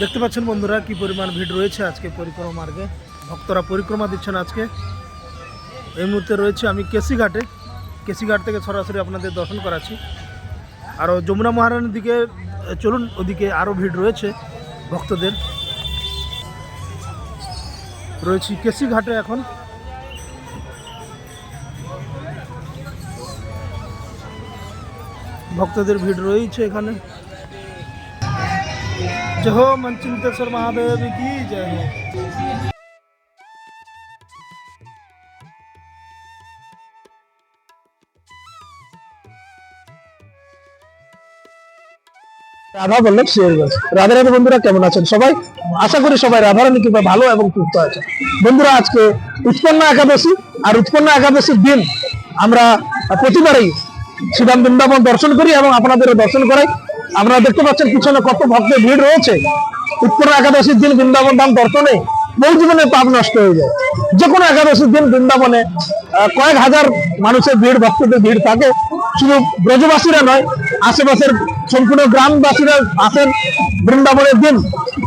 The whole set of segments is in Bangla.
দেখতে পাচ্ছেন বন্ধুরা কি পরিমাণ ভিড় রয়েছে আজকে পরিক্রমা মার্গে। ভক্তরা পরিক্রমা দিচ্ছেন আজকে। এই মুহূর্তে রয়েছে আমি কেসিঘাটে কেসিঘাট থেকে সরাসরি আপনাদের দর্শন করাচ্ছি। আরও যমুনা মহারানীর দিকে চলুন, ওদিকে আরও ভিড় রয়েছে ভক্তদের। রয়েছি কেসিঘাটে এখন। ভক্তদের ভিড় রয়েছে এখানে। जय हो मनचिंतेश्वर महादेव की जय हो রাধা বল্লভ শিয়ারগঞ্জ রাধা রাধা বন্ধুরা কেমন আছেন সবাই আশা করি সবাই রাধারানী কিংবা ভালো এবং সুস্থ আছে বন্ধুরা আজকে উৎপন্ন একাদশী আর উৎপন্ন একাদশীর দিন আমরা প্রতিবারই শ্রীরাম বৃন্দাবন দর্শন করি এবং আপনাদেরও দর্শন করাই আপনারা দেখতে পাচ্ছেন পিছনে কত ভক্তের ভিড় রয়েছে। উৎপন্ন একাদশীর দিন বৃন্দাবন ধাম দর্শনে বহু জীবনের পাপ নষ্ট হয়ে যায়। যে কোনো একাদশীর দিন বৃন্দাবনে কয়েক হাজার মানুষের ভিড়, ভক্তদের ভিড় থাকে। শুধু ব্রজবাসীরা নয়, আশেপাশের সম্পূর্ণ গ্রামবাসীরা আসেন বৃন্দাবনের দিন।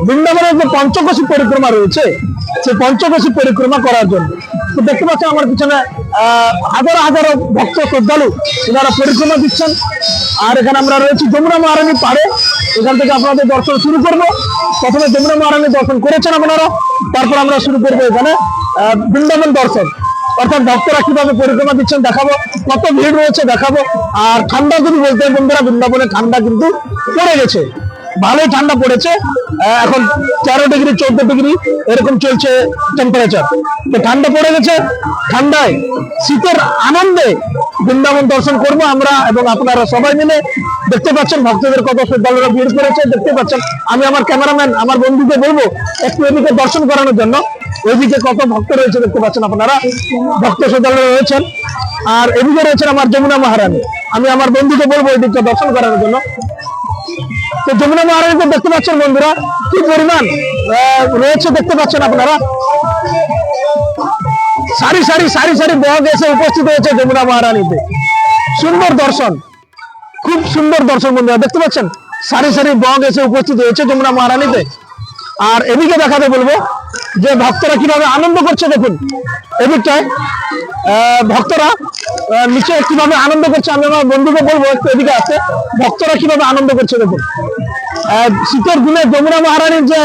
বৃন্দাবনের যে পঞ্চকোশী পরিক্রমা রয়েছে, সেই পঞ্চকোশী পরিক্রমা করার জন্য। তো দেখতে পাচ্ছেন আমার পিছনে হাজার হাজার ভক্ত শ্রদ্ধালু এনারা পরিক্রমা দিচ্ছেন। আর এখানে আমরা রয়েছি যমুনা মহারানী পাড়ে। এখান থেকে আপনাদের দর্শন শুরু করব। প্রথমে যমুনা মহারানী দর্শন করেছেন আপনারা। তারপর আমরা শুরু করব এখানে বৃন্দাবন দর্শন। অর্থাৎ ভক্তরা কীভাবে পরিক্রমা দিচ্ছেন দেখাবো। কত ভিড় রয়েছে দেখাবো। আর ঠান্ডা যদি বলতে বন্ধুরা বৃন্দাবনে ঠান্ডা কিন্তু পড়ে গেছে। ভালোই ঠান্ডা পড়েছে। এখন তেরো ডিগ্রি, চোদ্দ ডিগ্রি, এরকম চলছে টেম্পারেচার তো ঠান্ডা পড়ে গেছে, ঠান্ডায় শীতের আনন্দে বৃন্দাবন দর্শন করব আমরা এবং আপনারা সবাই মিলে। দেখতে পাচ্ছেন, ভক্তদের কত শ্রদ্ধালুরা ভিড় করেছে। দেখতে পাচ্ছেন, আমি আমার ক্যামেরাম্যান, আমার বন্ধুকে বলব, একটু এদিকে দর্শন করানোর জন্য। ওইদিকে কত ভক্ত রয়েছে দেখতে পাচ্ছেন আপনারা। ভক্ত শ্রদ্ধালুরা রয়েছেন। আর এদিকে রয়েছেন আমার যমুনা মহারানী। আমি আমার বন্ধুকে বলব ওইদিকটা দর্শন করানোর জন্য। তো যমুনা মহারানীকে দেখতে পাচ্ছেন বন্ধুরা। কি পরিমাণ রয়েছে দেখতে পাচ্ছেন আপনারা? সারি সারি সারি সারি বহগ এসে উপস্থিত হয়েছে যমুনা মহারানীতে। সুন্দর দর্শন, খুব সুন্দর দর্শন বন্ধুরা, দেখতে পাচ্ছেন? সারি সারি বহগ এসে উপস্থিত হয়েছে যমুনা মহারানীতে। আর এদিকে দেখাতে বলব যে ভক্তরা কীভাবে আনন্দ করছে দেখুন। এদিকটায় ভক্তরা নিচে কীভাবে আনন্দ করছে, আমি আমার বন্ধুকে বলব, একটু এদিকে আছে। ভক্তরা কীভাবে আনন্দ করছে দেখুন। শীতের দিনে যমুনা মহারানীর যে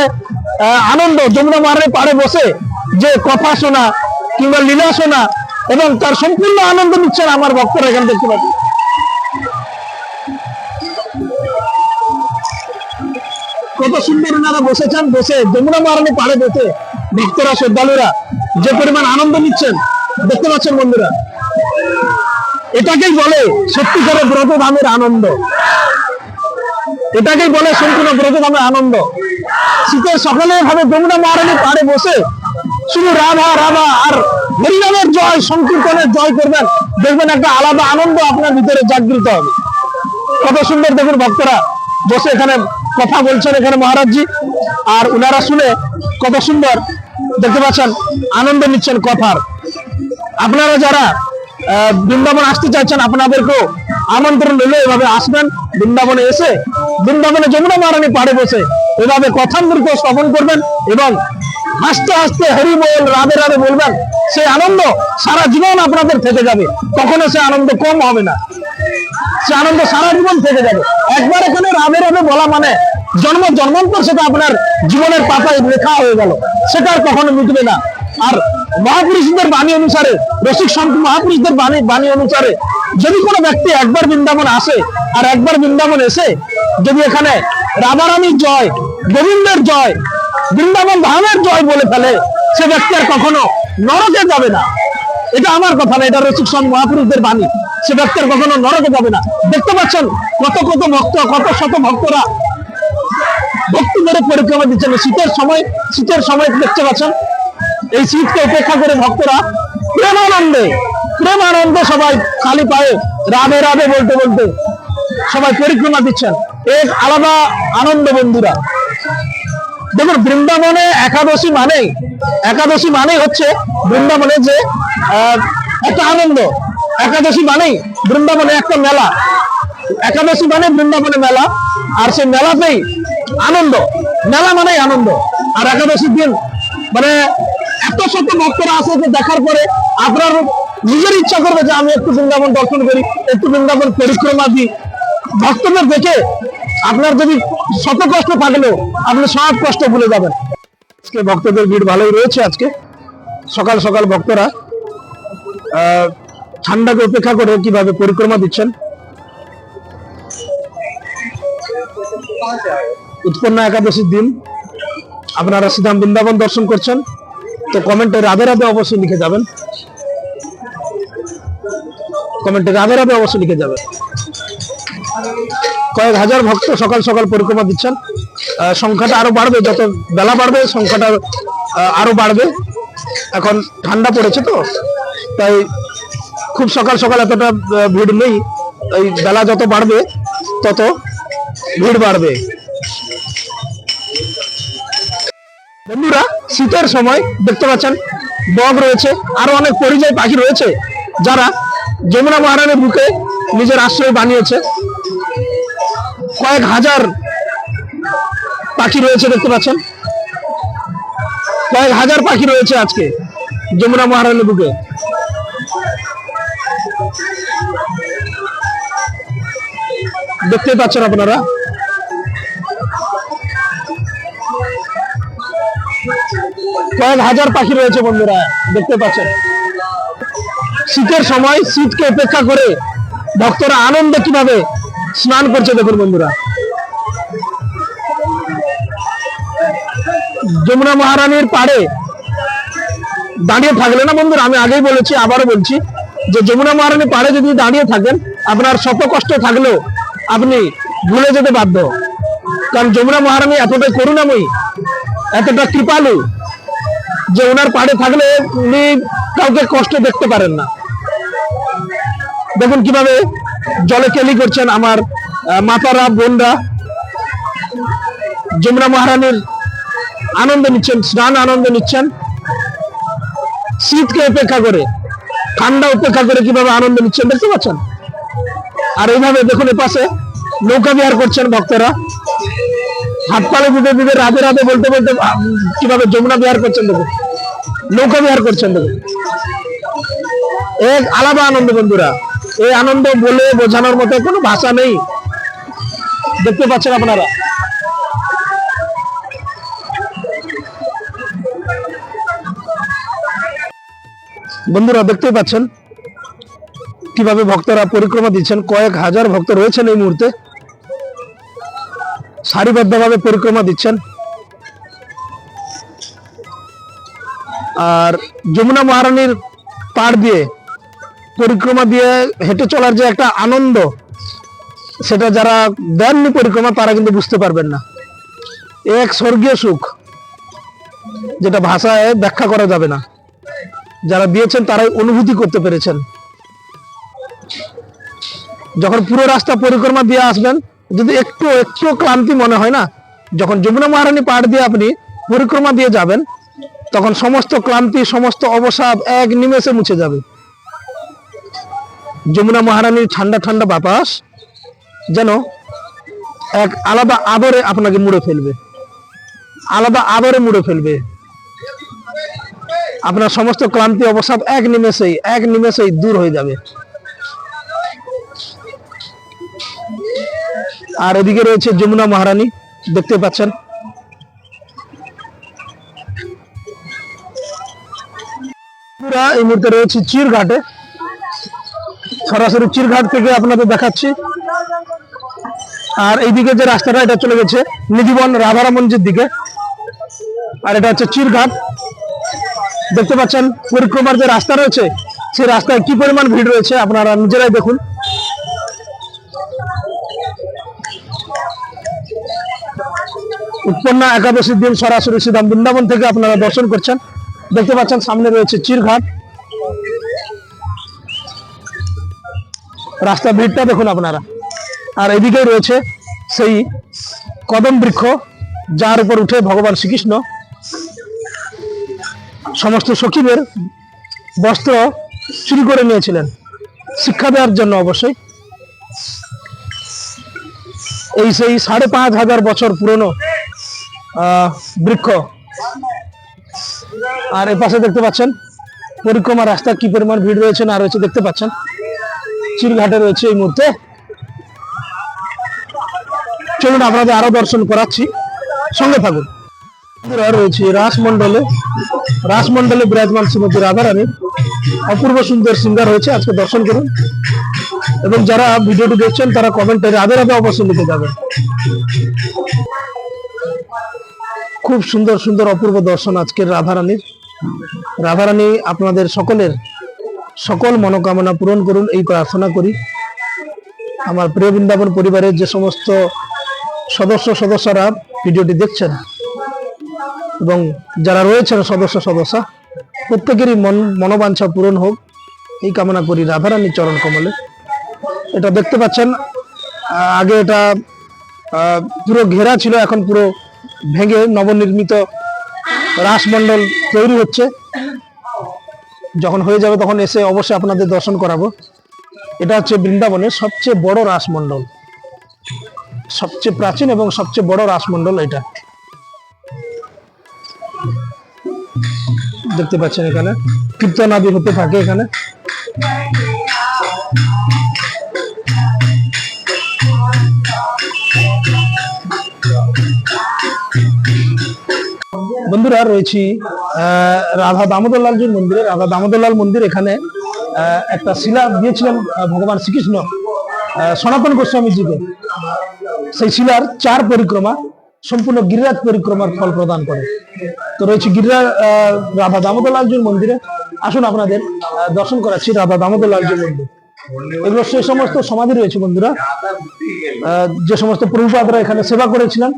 আনন্দ, যমুনা মহারানী পাড়ে বসে যে কথা শোনা কিংবা লীলা শোনা এবং তার সম্পূর্ণ আনন্দ নিচ্ছেন আমার ভক্তরা এখানে দেখতে পাচ্ছি কত সুন্দর ওনারা বসেছেন, বসে যমুনা মহারানী পাড়ে বসে ভক্তরা, শ্রদ্ধালুরা যে পরিমাণ আনন্দ নিচ্ছেন, দেখতে পাচ্ছেন বন্ধুরা। এটাকেই বলে সত্যিকারের ব্রতধামের আনন্দ। এটাকেই বলে সম্পূর্ণ ব্রতধামের আনন্দ। শীতের সকালে ভাবে যমুনা মহারানী পাড়ে বসে শুধু রাধা রাধা আর হরিনামের জয়, সংকীর্তনের জয় করবেন, দেখবেন একটা আলাদা আনন্দ আপনার ভিতরে জাগৃত হবে। কত সুন্দর দেখুন ভক্তরা বসে এখানে কথা বলছেন এখানে মহারাজজি, আর উনারা শুনে কত সুন্দর দেখতে পাচ্ছেন, আনন্দ নিচ্ছেন কথার। আপনারা যারা বৃন্দাবন আসতে চাইছেন আপনাদেরকেও আমন্ত্রণ রইল, এভাবে আসবেন, বৃন্দাবনে এসে বৃন্দাবনে যমুনা মহারানী পাড়ে বসে এভাবে কথামৃত শ্রবণ করবেন এবং হাসতে হাসতে হরি বল, রাধে রাধে বলবেন সে আনন্দ সারা জীবন আপনাদের থেকে যাবে। কখনো সে আনন্দ কম হবে না। সে আনন্দ সারা জীবন থেকে যাবে। একবার এখানে রাধে রাধে বলা মানে জন্ম জন্মান্তর সেটা আপনার জীবনের পাতায় লেখা হয়ে গেল। সেটা আর কখনো মিটবে না। আর মহাপুরুষদের বাণী অনুসারে, রসিক সন্ত মহাপুরুষদের বাণী বাণী অনুসারে, যদি কোনো ব্যক্তি একবার বৃন্দাবন আসে আর একবার বৃন্দাবন এসে, যদি এখানে রাধারানীর জয়, গোবিন্দের জয়, বৃন্দাবন ধামের জয় বলে ফেলে, সে ব্যক্তি আর কখনো নরকে যাবে না। এটা আমার কথা না, এটা রসিক সন্ত মহাপুরুষদের বাণী। সে ব্যক্তি আর কখনো নরকে যাবে না। দেখতে পাচ্ছেন কত কত ভক্ত, কত শত ভক্তরা ভক্তি করে পরিক্রমা দিচ্ছেন। শীতের সময় শীতের সময় দেখতে পাচ্ছেন এই শীতকে উপেক্ষা করে ভক্তরা প্রেমানন্দে প্রেমানন্দে সবাই খালি পায়ে রাধে রাধে বলতে বলতে সবাই পরিক্রমা দিচ্ছেন। এক আলাদা আনন্দ বন্ধুরা। দেখুন, বৃন্দাবনে একাদশী মানে একাদশী মানে হচ্ছে বৃন্দাবনে যে একটা আনন্দ। একাদশী মানেই বৃন্দাবনে একটা মেলা। একাদশী মানে বৃন্দাবনে মেলা, আর সেই মেলাতেই আনন্দ। মেলা মানেই আনন্দ। আর একাদশীর দিন মানে এত শত ভক্তরা আসে যে দেখার পরে আপনার নিজের ইচ্ছা করবে যে আমি একটু বৃন্দাবন দর্শন করি, একটু বৃন্দাবন পরিক্রমা দিই। ভক্তদের দেখে আপনার যদি শত কষ্ট থাকলেও আপনি সব কষ্ট ভুলে যাবেন। আজকে ভক্তদের ভিড় ভালোই রয়েছে আজকে। সকাল সকাল ভক্তরা ঠান্ডাকে উপেক্ষা করে কীভাবে পরিক্রমা দিচ্ছেন। উৎপন্ন একাদশীর দিন আপনারা শ্রীধাম বৃন্দাবন দর্শন করছেন। তো কমেন্টে রাধে রাধে অবশ্যই লিখে যাবেন। কমেন্টে রাধে রাধে অবশ্যই লিখে যাবেন। কয়েক হাজার ভক্ত সকাল সকাল পরিক্রমা দিচ্ছেন। সংখ্যাটা আরও বাড়বে, যত বেলা বাড়বে, সংখ্যাটা আরও বাড়বে। এখন ঠান্ডা পড়েছে তো, তাই খুব সকাল সকাল এতটা ভিড় নেই। এই বেলা যত বাড়বে, তত ভিড় বাড়বে। বন্ধুরা, শীতের সময় দেখতে পাচ্ছেন, বগ রয়েছে, আরও অনেক পরিযায়ী পাখি রয়েছে যারা যমুনা মহারানের বুকে নিজের আশ্রয় বানিয়েছে। কয়েক হাজার পাখি রয়েছে দেখতে পাচ্ছেন। কয়েক হাজার পাখি রয়েছে আজকে যমুনা মহারানীর বুকে। দেখতে পাচ্ছেন আপনারা? কয়েক হাজার পাখি রয়েছে বন্ধুরা, দেখতে পাচ্ছেন। শীতের সময় শীতকে উপেক্ষা করে ভক্তরা আনন্দে কীভাবে স্নান করছে দেখুন বন্ধুরা। যমুনা মহারানীর পাড়ে দাঁড়িয়ে থাকলে না বন্ধুরা, আমি আগেই বলেছি, আবারও বলছি, যে যমুনা মহারানীর পাড়ে যদি দাঁড়িয়ে থাকেন, আপনার শত কষ্ট থাকলেও আপনি ভুলে যেতে বাধ্য। কারণ যমুনা মহারানী এতটাই করুণাময়ী, এতটা কৃপালু যে ওনার পাড়ে থাকলে উনি কাউকে কষ্ট দেখতে পারেন না। দেখুন কীভাবে জলে কেলি করছেন আমার মাতারা, বোনরা। যমুনা মহারানীর আনন্দ নিচ্ছেন, স্নান আনন্দ নিচ্ছেন। শীতকে উপেক্ষা করে, ঠান্ডা উপেক্ষা করে কীভাবে আনন্দ নিচ্ছেন, দেখতে পাচ্ছেন? আর এইভাবে দেখুন এপাশে নৌকা বিহার করছেন ভক্তরা। হাত পালে দিতে দিতে রাধে রাধে বলতে বলতে কীভাবে যমুনা বিহার করছেন দেখুন নৌকা বিহার করছেন দেখুন এক আলাদা আনন্দ বন্ধুরা। এই আনন্দ বলে বোঝানোর মতো কোনো ভাষা নেই। দেখতে পাচ্ছেন আপনারা? বন্ধুরা, দেখতেই পাচ্ছেন? কীভাবে ভক্তরা পরিক্রমা দিচ্ছেন? কয়েক হাজার ভক্ত রয়েছেন এই মুহূর্তে। সারিবদ্ধভাবে পরিক্রমা দিচ্ছেন। আর যমুনা মহারানীর পাড় দিয়ে পরিক্রমা দিয়ে হেঁটে চলার যে একটা আনন্দ, সেটা যারা দেননি পরিক্রমা, তারা কিন্তু বুঝতে পারবেন না। এক স্বর্গীয় সুখ, যেটা ভাষায় ব্যাখ্যা করা যাবে না। যারা দিয়েছেন, তারাই অনুভূতি করতে পেরেছেন। যখন পুরো রাস্তা পরিক্রমা দিয়ে আসবেন যদি একটু একটু ক্লান্তি মনে হয় না, যখন যমুনা মহারানী পাড় দিয়ে আপনি পরিক্রমা দিয়ে যাবেন, তখন সমস্ত ক্লান্তি, সমস্ত অবসাদ এক নিমেষে মুছে যাবে। যমুনা মহারানীর ঠান্ডা ঠান্ডা বাতাস যেন এক আলাদা আদরে আপনাকে মুড়ে ফেলবে। আলাদা আদরে মুড়ে ফেলবে। আপনার সমস্ত ক্লান্তি, অবসাদ এক নিমেষেই এক নিমেষেই দূর হয়ে যাবে। আর এদিকে রয়েছে যমুনা মহারানী, দেখতে পাচ্ছেন। এই মুহূর্তে রয়েছে চিরঘাটে। সরাসরি চিরঘাট থেকে আপনাদের দেখাচ্ছি। আর এইদিকে যে রাস্তাটা, এটা চলে গেছে নিধিবন রাধারা মঞ্জির দিকে। আর এটা হচ্ছে চিরঘাট। দেখতে পাচ্ছেন, পরিক্রমার যে রাস্তা রয়েছে, সেই রাস্তায় কি পরিমাণ ভিড় রয়েছে, আপনারা নিজেরাই দেখুন। উৎপন্না একাদশীর দিন সরাসরি শ্রীধাম বৃন্দাবন থেকে আপনারা দর্শন করছেন। দেখতে পাচ্ছেন সামনে রয়েছে চিরঘাট। রাস্তা ভিড়টা দেখুন আপনারা। আর এদিকে রয়েছে সেই কদম বৃক্ষ, যার উপর উঠে ভগবান শ্রীকৃষ্ণ। সমস্ত সখীদের বস্ত্র চুরি করে নিয়েছিলেন। শিক্ষা দেওয়ার জন্য অবশ্যই। এই সেই সাড়ে পাঁচ হাজার বছর পুরনো বৃক্ষ। আর এ পাশে দেখতে পাচ্ছেন, পরিক্রমা রাস্তা কি পরিমাণ ভিড় রয়েছে না রয়েছে দেখতে পাচ্ছেন। চিরঘাটে রয়েছে এই মুহূর্তে। চলুন আপনাদের আরও দর্শন করাচ্ছি। সঙ্গে থাকুন। রয়েছে রাসমণ্ডলে রাসমণ্ডলে বিরাজমান শ্রীমতী রাধারানী। অপূর্ব সুন্দর সিঙ্গার হয়েছে আজকে দর্শন করুন। এবং যারা ভিডিওটি দেখছেন, তারা কমেন্টে রাধে রাধে অবশ্যই লিখে যাবেন। খুব সুন্দর সুন্দর অপূর্ব দর্শন আজকের রাধারানীর। রাধারানী আপনাদের সকলের সকল মনোকামনা পূরণ করুন, এই প্রার্থনা করি। আমার প্রিয় বৃন্দাবন পরিবারের যে সমস্ত সদস্য, সদস্যরা ভিডিওটি দেখছেন এবং যারা রয়েছেন সদস্য সদস্য, প্রত্যেকেরই মন, মনোবাঞ্ছা পূরণ হোক, এই কামনা করি রাধারানী চরণ কমলে। এটা দেখতে পাচ্ছেন আগে এটা পুরো ঘেরা ছিল, এখন পুরো ভেঙে নবনির্মিত রাসমণ্ডল তৈরি হচ্ছে। যখন হয়ে যাবে তখন এসে অবশ্যই আপনাদের দর্শন করাবো। এটা হচ্ছে বৃন্দাবনের সবচেয়ে বড় রাসমণ্ডল। সবচেয়ে প্রাচীন এবং সবচেয়ে বড় রাসমণ্ডল এটা। দেখতে পাচ্ছেন এখানে। কীর্তন আদি হতে থাকে এখানে। বন্ধুরা রয়েছি রাধা দামোদর লালজির মন্দিরে। রাধা দামোদর লাল মন্দির এখানে একটা শিলা দিয়েছিলেন ভগবান শ্রীকৃষ্ণ সনাতন গোস্বামীজিকে। সেই শিলার চার পরিক্রমা সম্পূর্ণ গিরিরাজ পরিক্রমার ফল প্রদান করে। তো রয়েছে গিরিরাজ আহ, রাধা দামোদর লালজির মন্দিরে। আসুন আপনাদের দর্শন করাচ্ছি রাধা দামোদর লালজির মন্দির। এগুলো সেই সমস্ত সমাধি রয়েছে বন্ধুরা। যে সমস্ত প্রভুপাদরা এখানে সেবা করেছিলেন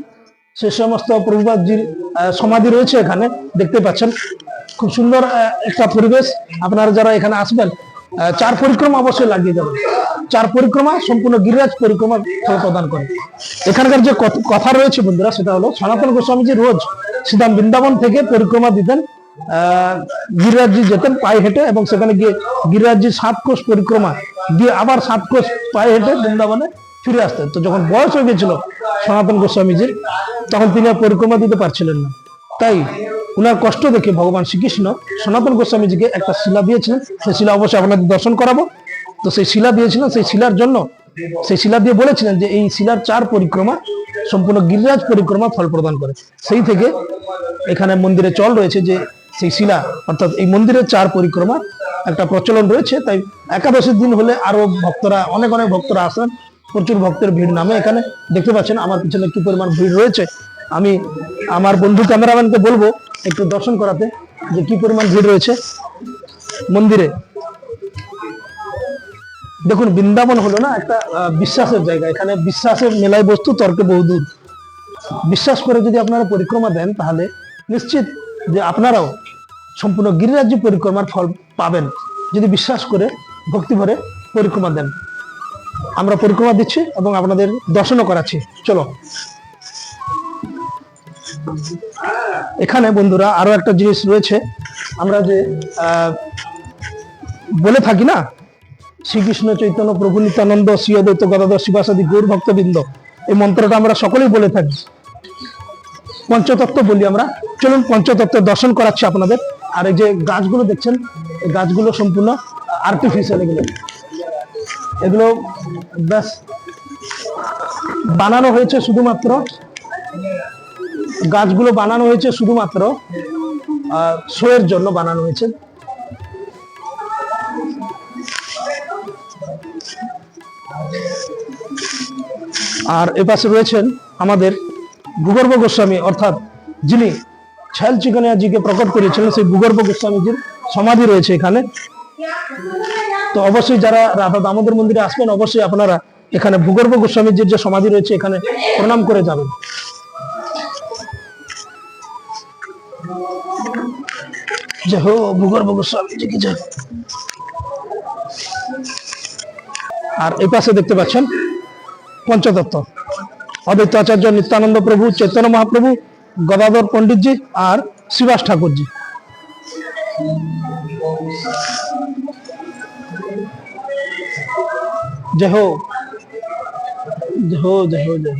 সে সমস্ত প্রভুপাদজির আহ, সমাধি রয়েছে এখানে দেখতে পাচ্ছেন। খুব সুন্দর একটা পরিবেশ। আপনারা যারা এখানে আসবেন চার পরিক্রমা অবশ্যই লাগিয়ে যাবেন চার পরিক্রমা সম্পূর্ণ গিরিরাজ পরিক্রমা ফল প্রদান করে। এখানকার যে কথ- রয়েছে বন্ধুরা সেটা হলো সনাতন গোস্বামীজি রোজ শ্রীধাম বৃন্দাবন থেকে পরিক্রমা দিতেন। গিরিরাজজি যেতেন পায়ে হেঁটে এবং সেখানে গিয়ে গিরিরাজজি সাত কোষ পরিক্রমা দিয়ে আবার সাত কোষ পায়ে হেঁটে বৃন্দাবনে ফিরে আসতেন। তো যখন বয়স হয়ে গেছিল সনাতন গোস্বামীজির, তখন তিনি আর পরিক্রমা দিতে পারছিলেন না। তাই উনার কষ্ট দেখে ভগবান শ্রীকৃষ্ণ সনাতন গোস্বামীজিকে একটা শিলা দিয়েছিলেন। সেই শিলা অবশ্যই আপনাদের দর্শন করাবো। তো সেই শিলা দিয়েছিলেন, সেই শিলার জন্য সেই শিলা দিয়ে বলেছিলেন যে এই শিলার চার পরিক্রমা, সম্পূর্ণ গিরিরাজ পরিক্রমা ফল প্রদান করে। সেই থেকে এখানে মন্দিরে চল রয়েছে যে সেই শিলা, অর্থাৎ এই মন্দিরের চার পরিক্রমা একটা প্রচলন রয়েছে। তাই একাদশীর দিন হলে আরও ভক্তরা, অনেক অনেক ভক্তরা আসেন। প্রচুর ভক্তের ভিড় নামে এখানে। দেখতে পাচ্ছেন আমার পিছনে কি পরিমাণ ভিড় রয়েছে। আমি আমার বন্ধু ক্যামেরাম্যানকে বলব একটু দর্শন করাতে যে কি পরিমাণ ভিড় রয়েছে মন্দিরে। দেখুন, বৃন্দাবন হলো না একটা বিশ্বাসের জায়গা। এখানে বিশ্বাসের মেলায় বস্তু, তর্কে বহুদূর বিশ্বাস করে যদি আপনারা পরিক্রমা দেন, তাহলে নিশ্চিত যে আপনারাও সম্পূর্ণ গিরিরাজ্য পরিক্রমার ফল পাবেন। যদি বিশ্বাস করে, ভক্তি ভরে পরিক্রমা দেন। আমরা পরিক্রমা দিচ্ছি এবং আপনাদের দর্শনও করাচ্ছি। চলো। এখানে বন্ধুরা আরও একটা জিনিস রয়েছে। আমরা যে বলে থাকি না, শ্রীকৃষ্ণ চৈতন্য, প্রভু নিত্যানন্দ শ্রী অদ্বৈত গদাধর, শিবাসাদি, গৌর ভক্তবৃন্দ, এই মন্ত্রটা আমরা সকলেই বলে থাকি। পঞ্চতত্ত্ব বলি আমরা। চলুন পঞ্চতত্ত্বের দর্শন করাচ্ছি আপনাদের। আর এই যে গাছগুলো দেখছেন গাছগুলো সম্পূর্ণ আর্টিফিশিয়াল এগুলো। এগুলো ব্যাস বানানো হয়েছে শুধুমাত্র। গাছগুলো বানানো হয়েছে শুধুমাত্র শোয়ের জন্য বানানো হয়েছে। আর এপাশে রয়েছেন আমাদের ভূগর্ভ গোস্বামী, অর্থাৎ যিনি ছায়াল চিকনিয়াজিকে প্রকট করেছিলেন, সেই ভূগর্ভ গোস্বামীজির সমাধি রয়েছে এখানে। তো অবশ্যই যারা রাধা দামোদর মন্দিরে আসবেন, অবশ্যই আপনারা এখানে ভূগর্ভ গোস্বামীজির যে সমাধি রয়েছে, এখানে প্রণাম করে যাবেন। জয় হো ভূগর্ভ গোস্বামীজি কি আর এই পাশে দেখতে পাচ্ছেন পঞ্চদত্ত অদ্বৈত আচার্য নিত্যানন্দ প্রভু, চৈতন্য মহাপ্রভু, গদাধর পণ্ডিতজি আর শিবাস ঠাকুরজি। জয় হো জয় হো জয়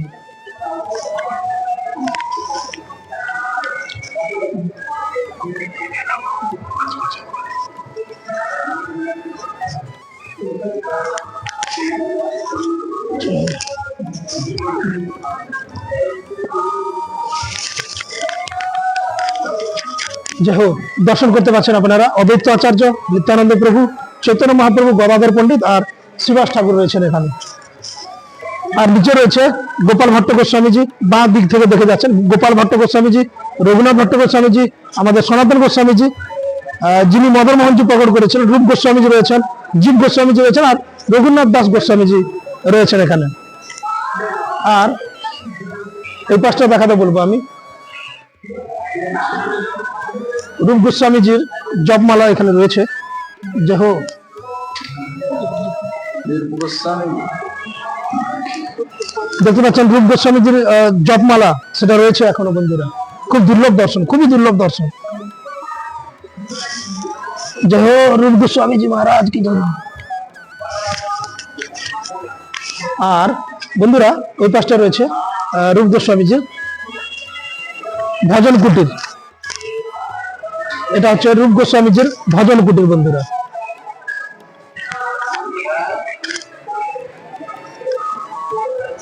দর্শন করতে পারছেন আপনারা। অদ্বৈত আচার্য নিত্যানন্দ প্রভু। চৈতন্য মহাপ্রভু গদাধর পণ্ডিত আর শিবাস ঠাকুর রয়েছেন এখানে। আর নিচে রয়েছে গোপাল ভট্ট গোস্বামীজি, বা দিক থেকে দেখে যাচ্ছেন গোপাল ভট্ট গোস্বামীজি, রঘুনাথ ভট্ট গোস্বামীজি, আমাদের সনাতন গোস্বামীজি যিনি মদন মোহনজি প্রকট করেছেন রূপ গোস্বামীজি রয়েছেন, জীব গোস্বামীজি রয়েছেন আর রঘুনাথ দাস গোস্বামীজি রয়েছেন এখানে। আর এই পাশটা দেখাতে বলব আমি। রূপ গোস্বামীজির জপমালা এখানে রয়েছে। যে দেখতে পাচ্ছেন রূপ গোস্বামীজির জপমালা, সেটা রয়েছে এখনও বন্ধুরা। খুব দুর্লভ দর্শন, খুবই দুর্লভ দর্শন। জয় হো রূপ গোস্বামীজি মহারাজ, কি জন্য? আর বন্ধুরা, ওই পাশটা রয়েছে রূপ গোস্বামীজির ভজন কুটির। এটা হচ্ছে রূপ গোস্বামীজির ভজন কুটির, বন্ধুরা।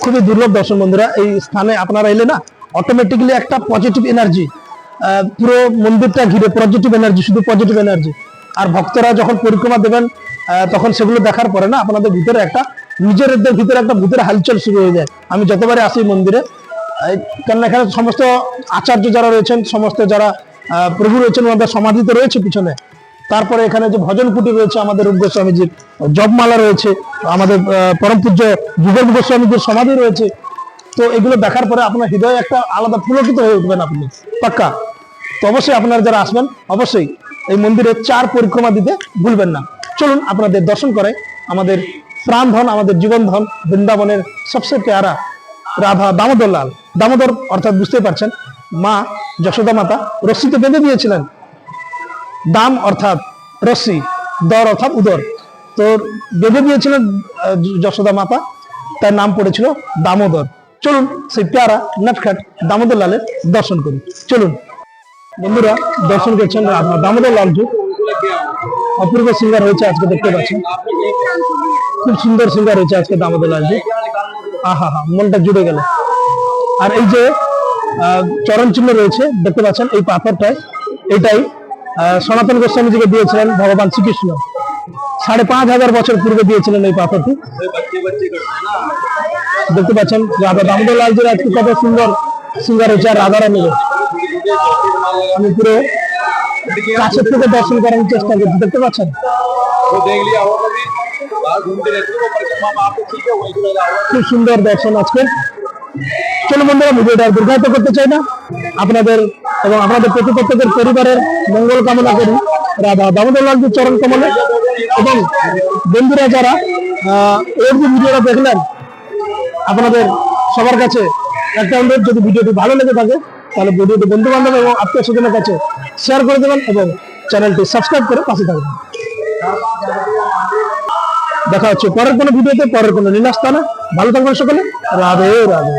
খুবই দুর্লভ দর্শন, বন্ধুরা। এই স্থানে আপনারা এলে না অটোমেটিক্যালি একটা পজিটিভ এনার্জি পুরো মন্দিরটা ঘিরে পজিটিভ এনার্জি শুধু পজিটিভ এনার্জি আর ভক্তরা যখন পরিক্রমা দেবেন তখন সেগুলো দেখার পরে না, আপনাদের ভিতরে একটা নিজের ভিতরে একটা ভিতরে হালচল শুরু হয়ে যায়। আমি যতবারে আসি মন্দিরে কেননা এখানে সমস্ত আচার্য যারা রয়েছেন, সমস্ত যারা প্রভু রয়েছেন, ওনাদের সমাধি তো রয়েছে পিছনে। তারপরে এখানে যে ভজন কুটি রয়েছে আমাদের রূপ গোস্বামীজির, জপমালা রয়েছে, আমাদের পরম পূজ্য যুগল গোস্বামীজির সমাধি রয়েছে। তো এগুলো দেখার পরে আপনার হৃদয়ে একটা আলাদা পুলকিত হয়ে উঠবেন আপনি। পাক্কা? তো অবশ্যই আপনারা যারা আসবেন, অবশ্যই এই মন্দিরে চার পরিক্রমা দিতে ভুলবেন না। চলুন আপনাদের দর্শন করে আমাদের প্রাণ ধন আমাদের জীবন ধন বৃন্দাবনের সবচেয়ে পেয়ারা রাধা দামোদর লাল দামোদর অর্থাৎ বুঝতেই পারছেন মা যশোদা মাতা রশ্মিতে বেঁধে দিয়েছিলেন। দাম অর্থাৎ রশ্মি, দর অর্থাৎ উদর। তো বেঁধে দিয়েছিলেন যশোদা মাতা। তার নাম পড়েছিল দামোদর। চলুন সেই প্যারা নটখাট দামোদর লালের দর্শন করি। চলুন। বন্ধুরা, দর্শন করছেন রাধা। দামোদর লালজি অপূর্ব সিঙ্গার হয়েছে আজকে, দেখতে পাচ্ছেন। খুব সুন্দর সিঙ্গার হয়েছে আজকে দামোদর লালজি আহা হা মনটা জুড়ে গেল। আর এই যে চরণ চিহ্ন রয়েছে, দেখতে পাচ্ছেন এই পাথরটায়। এটাই সনাতন গোস্বামীজিকে দিয়েছিলেন ভগবান শ্রীকৃষ্ণ। সাড়ে পাঁচ হাজার বছর পূর্বে দিয়েছিলেন এই পাথরটি। দেখতে পাচ্ছেন, রাধা দামোদর লালজির আজকে কত সুন্দর সিঙ্গার হয়েছে আর রাধারানীর আমি পুরো কাছের থেকে দর্শন করার চেষ্টা করছি, দেখতে পাচ্ছেন? খুব সুন্দর দর্শন আজকে। চলো বন্ধুরা, ভিডিওটা দীর্ঘায়িত করতে চাই না। আপনাদের এবং আপনাদের প্রতি প্রত্যেকের পরিবারের মঙ্গল কামনা করি। রাধা দামোদর লালজির চরণ কমলে। এবং বন্ধুরা যারা এর যে ভিডিওটা দেখলেন, আপনাদের সবার কাছে একটা অনুরোধ, যদি ভিডিওটি ভালো লেগে থাকে, তাহলে ভিডিওটি বন্ধু বান্ধব এবং আত্মীয় স্বজনের কাছে শেয়ার করে দেবেন এবং চ্যানেলটি সাবস্ক্রাইব করে পাশে থাকবেন। দেখা হচ্ছে পরের কোনো ভিডিওতে পরের কোনো লীলাস্থানে ভালো থাকবেন সকলে। রাধে রাধে।